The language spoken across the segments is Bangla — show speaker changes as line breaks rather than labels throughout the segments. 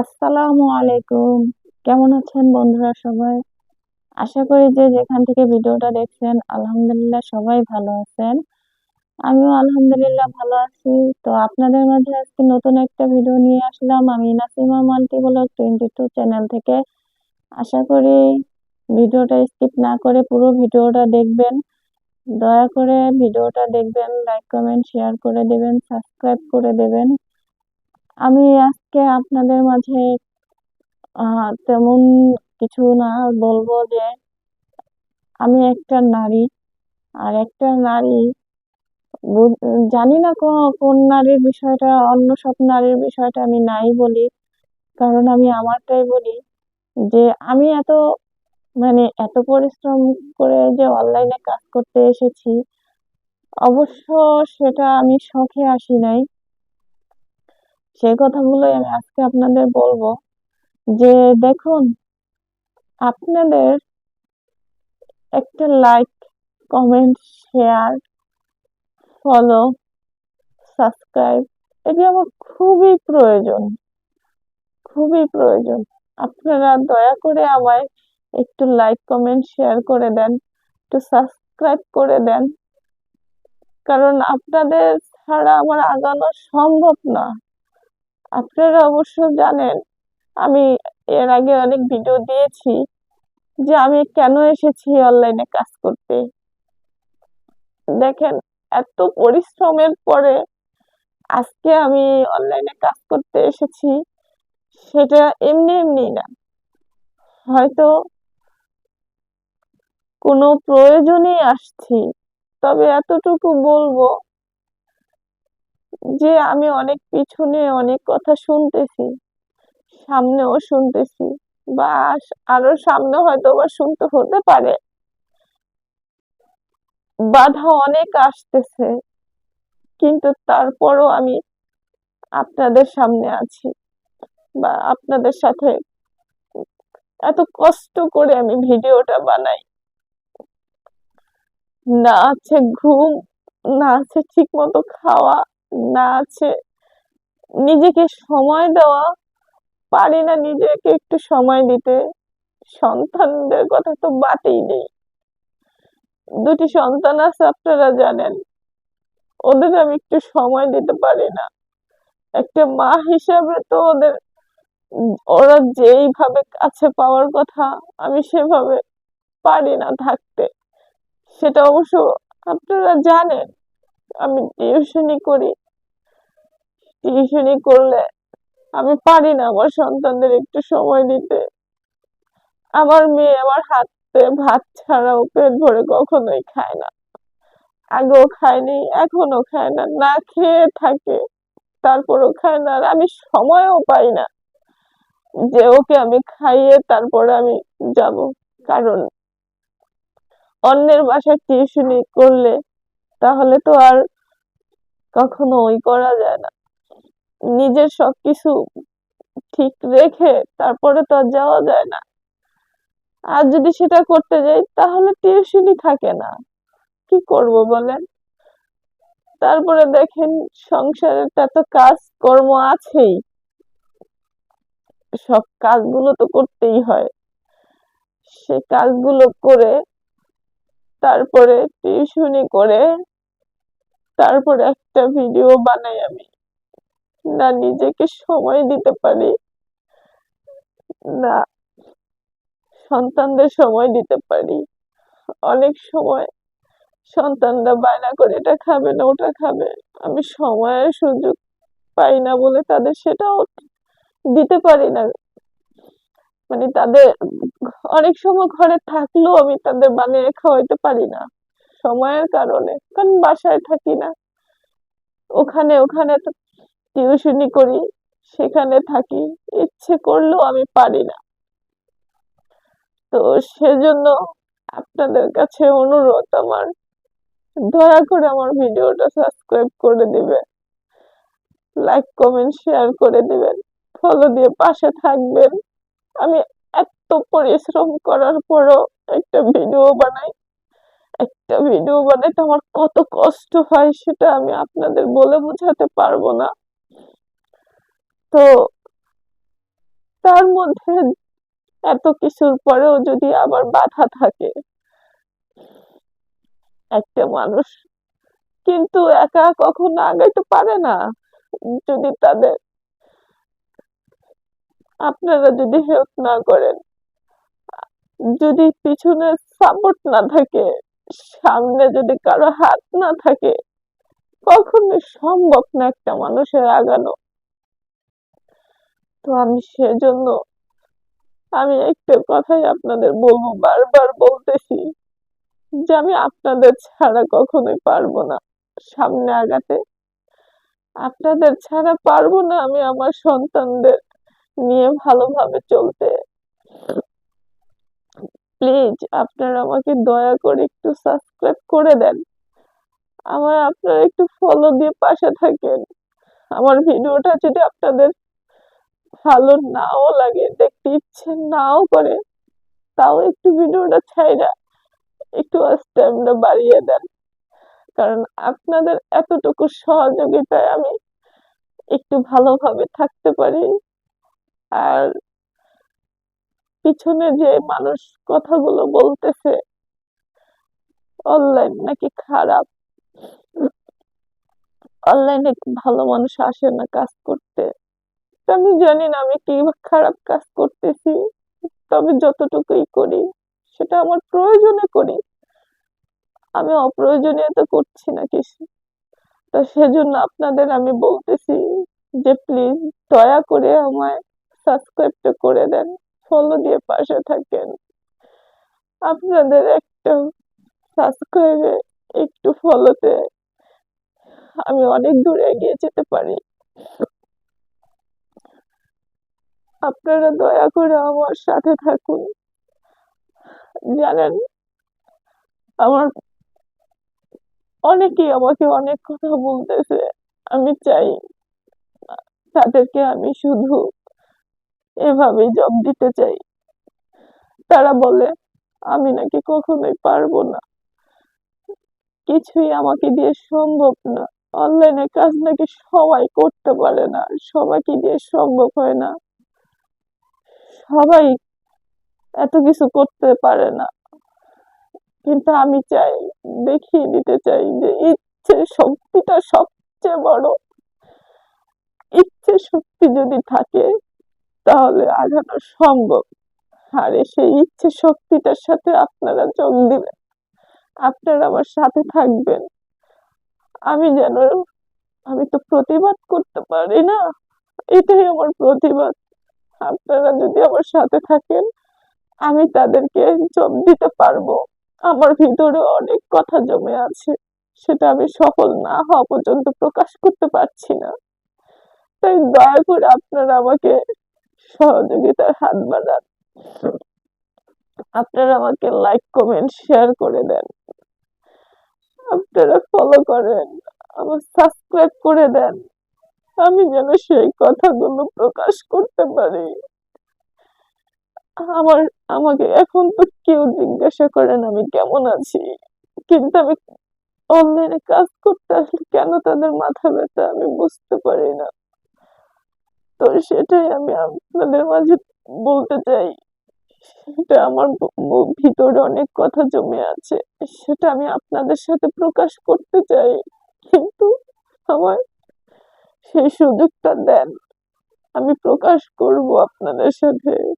আসসালামু আলাইকুম। কেমন আছেন বন্ধুরা সবাই? আশা করি যে যেখান থেকে ভিডিওটা দেখছেন, আলহামদুলিল্লাহ সবাই ভালো আছেন। আমিও আলহামদুলিল্লাহ ভালো আছি। তো আপনাদের মাঝে আজকে নতুন একটা ভিডিও নিয়ে আসলাম। আমি Nasima multi blog twenty two channel থেকে। আশা করি ভিডিওটা স্কিপ না করে পুরো ভিডিওটা দেখবেন। দয়া করে ভিডিওটা দেখবেন, লাইক, কমেন্ট, শেয়ার করে দেবেন, সাবস্ক্রাইব করে দেবেন। আমি আজকে আপনাদের মাঝে তেমন কিছু না বলব যে, আমি একটা নারী। আর একটা নারী জানি না কোন কোন নারীর বিষয়টা, অন্য সব নারীর বিষয়টা আমি নাই বলি। কারণ আমি আমারটাই বলি যে, আমি এত মানে এত পরিশ্রম করে যে অনলাইনে কাজ করতে এসেছি, অবশ্য সেটা আমি শখে আসি নাই। সেই কথাগুলোই আমি আজকে আপনাদের বলব যে দেখুন, আপনাদের একটা like comment share follow subscribe এটি আমার খুবই প্রয়োজন খুবই প্রয়োজন। আপনারা দয়া করে আমায় একটু লাইক কমেন্ট শেয়ার করে দেন, একটু সাবস্ক্রাইব করে দেন। কারণ আপনাদের ছাড়া আমার আগানো সম্ভব না। আপনারা অবশ্য জানেন, আমি এর আগে অনেক ভিডিও দিয়েছি যে আমি কেন এসেছি অনলাইনে কাজ করতে। দেখেন, এত পরিশ্রমের পরে আজকে আমি অনলাইনে কাজ করতে এসেছি, সেটা এমনি এমনি না। হয়তো কোনো প্রয়োজনেই আসছি, তবে এতটুকু বলব যে আমি অনেক পিছনে অনেক কথা শুনতেছি, সামনেও শুনতেছি বা আরও সামনে হয়তো বা শুনতে হতে পারে। বাধা অনেক আসতেছে, কিন্তু তারপরও আমি আপনাদের সামনে আছি বা আপনাদের সাথে এত কষ্ট করে আমি ভিডিওটা বানাই। না আছে ঘুম, না আছে ঠিক মতো খাওয়া না আছে। নিজেকে সময় দেওয়া, পারি না নিজেকে একটু সময় দিতে। সন্তানদের কথা তো বাতেই নেই দুটি সন্তান আছে, আপনারা জানেন। ওদের আমি একটু সময় দিতে পারি না। একটা মা হিসাবে তো ওদের, ওরা যেইভাবে কাছে পাওয়ার কথা, আমি সেভাবে পারি না থাকতে। সেটা অবশ্য আপনারা জানেন। আমি টিউশনি করি। টিউশনি করলে আমি পারি না আমার সন্তানদের একটু সময় দিতে। আমার মেয়ে আমার হাতে ভাত ছাড়াও পেট ভরে কখনোই খায় না। আগেও খায়নি এখনও খায় না। না খেয়ে থাকে, তারপরও খায় না। আর আমি সময়ও পাই না যে ওকে আমি খাইয়ে তারপরে আমি যাব। কারণ অন্যের বাসায় টিউশনি করলে তাহলে তো আর কখনো ওই করা যায় না। নিজের সবকিছু ঠিক রেখে তারপরে তো আর যাওয়া যায় না। আর যদি সেটা করতে যাই, তাহলে টিউশনই থাকে না। কি করব বলেন? তারপরে দেখেন, সংসারের তো কাজ কর্ম আছেই। সব কাজগুলো তো করতেই হয়। সে কাজগুলো করে তারপরে টিউশনি করে, তারপরে একটা ভিডিও বানাই আমি। না, নিজেকে সময় দিতে পারি। না, সন্তানদের সময় দিতে পারি। অনেক সময় সন্তানরা বায়না করে, এটা খাবে না, ওটা খাবে। আমি সময়ের সুযোগ পাই না বলে তাদের সেটাও দিতে পারি না। মানে তাদের অনেক সময় ঘরে থাকলেও আমি তাদের বানিয়ে খাওয়াইতে পারি না সময়ের কারণে। কারণ বাসায় থাকি না। ওখানে ওখানে তো টিউশনি করি, সেখানে থাকি, ইচ্ছে করলেও আমি পারি না। তো সেজন্য আপনাদের কাছে অনুরোধ, আমার দয়া করে আমার ভিডিওটা সাবস্ক্রাইব করে দিবেন, লাইক, কমেন্ট, শেয়ার করে দিবেন ফলো দিয়ে পাশে থাকবেন। আমি এত পরিশ্রম করার পরও একটা ভিডিও বানাই, একটা ভিডিও বানাইতে আমার কত কষ্ট হয় সেটা আমি আপনাদের বলে বোঝাতে পারব না। তো তার মধ্যে এত কিছুর পরেও যদি আবার বাধা থাকে একটা মানুষ কিন্তু একা কখনো আগাইতে পারে না। যদি তাদের আপনারা যদি হেল্প না করেন, যদি পিছনে সাপোর্ট না থাকে, সামনে যদি কারও হাত না থাকে, কখনোই সম্ভব না একটা মানুষের আগানো। তো আমি সেজন্য আমি একটা কথাই আপনাদের বলব, বারবার বলতেছি যে আমি আপনাদের ছাড়া কখনোই পারব না সামনে আগাতে। আপনাদের ছাড়া পারব না আমি আমার সন্তানদের নিয়ে ভালোভাবে চলতে। প্লিজ, আপনারা আমাকে দয়া করে একটু সাবস্ক্রাইব করে দেন। আমার, আপনারা একটু ফলো দিয়ে পাশে থাকেন। আমার ভিডিওটা যদি আপনাদের ভালো নাও লাগে, দেখতে ইচ্ছে নাও করে। তাও একটু ভিডিওটা ছাইরা একটু টাইমটা বাড়িয়ে দেন। কারণ আপনাদের এতটুকু সহযোগিতায় আমি একটু ভালোভাবে থাকতে পারি। আর পিছনে যে মানুষ কথাগুলো বলতেছে অনলাইন নাকি খারাপ? অনলাইনে ভালো মানুষ আসে না কাজ করতে। আমি জানি না আমি কি খারাপ কাজ করতেছি, তবে যতটুকুই করি সেটা আমার প্রয়োজনে করি। আমি অপ্রয়োজনীয় তো করছি না কিছু। তো সেজন্য আপনাদের আমি বলতেছি যে প্লিজ দয়া করে আমায় সাবস্ক্রাইবটা করে দেন ফলো দিয়ে পাশে থাকেন। আপনাদের একটা সাবস্ক্রাইবে একটু ফলোতে আমি অনেক দূরে এগিয়ে যেতে পারি। আপনারা দয়া করে আমার সাথে থাকুন। জানেন, আমার অনেকেই আমাকে অনেক কথা বলতেছে। আমি চাই তাদেরকে আমি শুধু এভাবেই জব দিতে চাই। তারা বলে, আমি নাকি কখনোই পারব না। কিছুই আমাকে দিয়ে সম্ভব না। অনলাইনে কাজ নাকি সবাই করতে পারে না। সবাইকে দিয়ে সম্ভব হয় না। সবাই এত কিছু করতে পারে না। কিন্তু আমি চাই, দেখিয়ে দিতে চাই যে ইচ্ছে শক্তিটা সবচেয়ে বড়। ইচ্ছে শক্তি যদি থাকে, তাহলে আগানো সম্ভব আর সেই ইচ্ছে শক্তিটার সাথে আপনারা যোগ দিবেন। আপনারা আমার সাথে থাকবেন। আমি যেন, আমি তো প্রতিবাদ করতে পারি না। এটাই আমার প্রতিবাদ। আপনারা যদি আমার সাথে থাকেন, আমি তাদেরকে জব দিতে পারব। আমার ভিতরে অনেক কথা জমে আছে, সেটা আমি সফল না হওয়া পর্যন্ত প্রকাশ করতে পারছি না। তাই দয়া করে আপনারা আমাকে সহযোগিতার হাত বাড়ান। আপনারা আমাকে লাইক কমেন্ট শেয়ার করে দেন। আপনারা ফলো করেন, আমার সাবস্ক্রাইব করে দেন। আমি যেন সেই কথাগুলো প্রকাশ করতে পারি। আমার, আমাকে এখন তো কেউ জিজ্ঞাসা করেন আমি কেমন আছি। কিন্তু আমি অনলাইনে কাজ করতে আসলে কেন তাদের মাথা ব্যথা আমি বুঝতে পারি না। তো সেটাই আমি আপনাদের মাঝে বলতে চাই। সেটা আমার ভিতরে অনেক কথা জমে আছে। সেটা আমি আপনাদের সাথে প্রকাশ করতে চাই। কিন্তু আমার সেই সুযোগটা দেন। আমি প্রকাশ করব আপনাদের সাথে।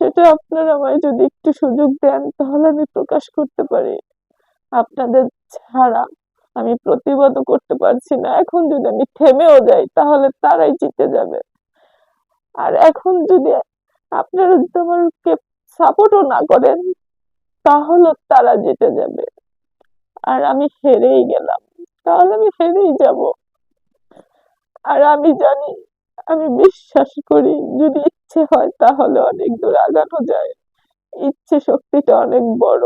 সেটা আপনারা আমায় যদি একটু সুযোগ দেন, তাহলে আমি প্রকাশ করতে পারি। আপনাদের ছাড়া আমি প্রতিবাদও করতে পারছি না। এখন যদি আমি থেমেও যাই, তাহলে তারাই জিতে যাবে। আর এখন যদি আপনারা যদি আমাকে সাপোর্টও না করেন, তাহলে তারা জিতে যাবে। আর আমি হেরেই গেলাম। তাহলে আমি হেরেই যাব। আর আমি জানি, আমি বিশ্বাস করি, যদি ইচ্ছে হয় তাহলে অনেক দূর আগানো যায়। ইচ্ছে শক্তিটা অনেক বড়।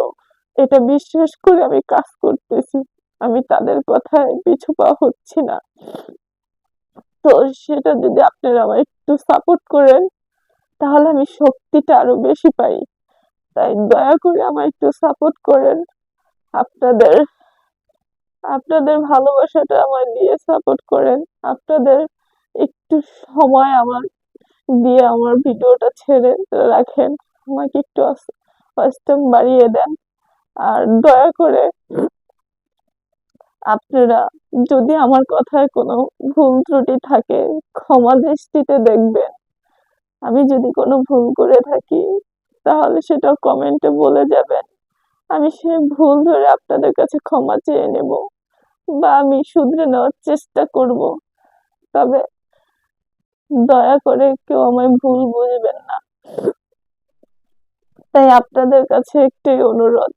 এটা বিশ্বাস করে আমি কাজ করতেছি। আমি তাদের কথায় পিছু পা হচ্ছি না। তো সেটা যদি আপনারা আমার একটু সাপোর্ট করেন, তাহলে আমি শক্তিটা আরও বেশি পাই। তাই দয়া করে আমার একটু সাপোর্ট করেন। আপনাদের আপনাদের ভালোবাসাটা আমায় দিয়ে সাপোর্ট করেন। আপনাদের একটু সময় আমার দিয়ে আমার ভিডিওটা ছেড়ে রাখেন। আমাকে একটু ওয়াচটাইম বাড়িয়ে দেন। আর দয়া করে আপনারা যদি আমার কথায় কোনো ভুল ত্রুটি থাকে, ক্ষমা দৃষ্টিতে দেখবেন। আমি যদি কোনো ভুল করে থাকি, তাহলে সেটা কমেন্টে বলে যাবেন। আমি সেই ভুল ধরে আপনাদের কাছে ক্ষমা চেয়ে নেব। বা আমি শুধরে নেওয়ার চেষ্টা করব। তবে দয়া করে কেউ আমায় ভুল বুঝবেন না। তাই আপনাদের কাছে একটাই অনুরোধ।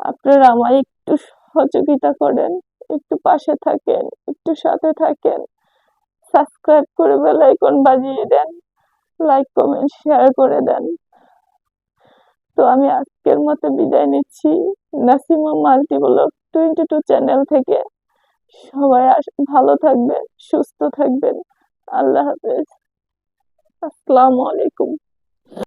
আপনারা আমায় একটু সহযোগিতা করেন, একটু পাশে থাকেন, একটু সাথে থাকেন। সাবস্ক্রাইব করে বেল আইকন বাজিয়ে দেন, লাইক, কমেন্ট, শেয়ার করে দেন। তো আমি আজকের মতো বিদায় নিচ্ছি। Nasima multi blog twenty two channel থেকে। সবাই ভালো থাকবেন, সুস্থ থাকবেন। আল্লাহ হাফেজ। আসসালামু আলাইকুম।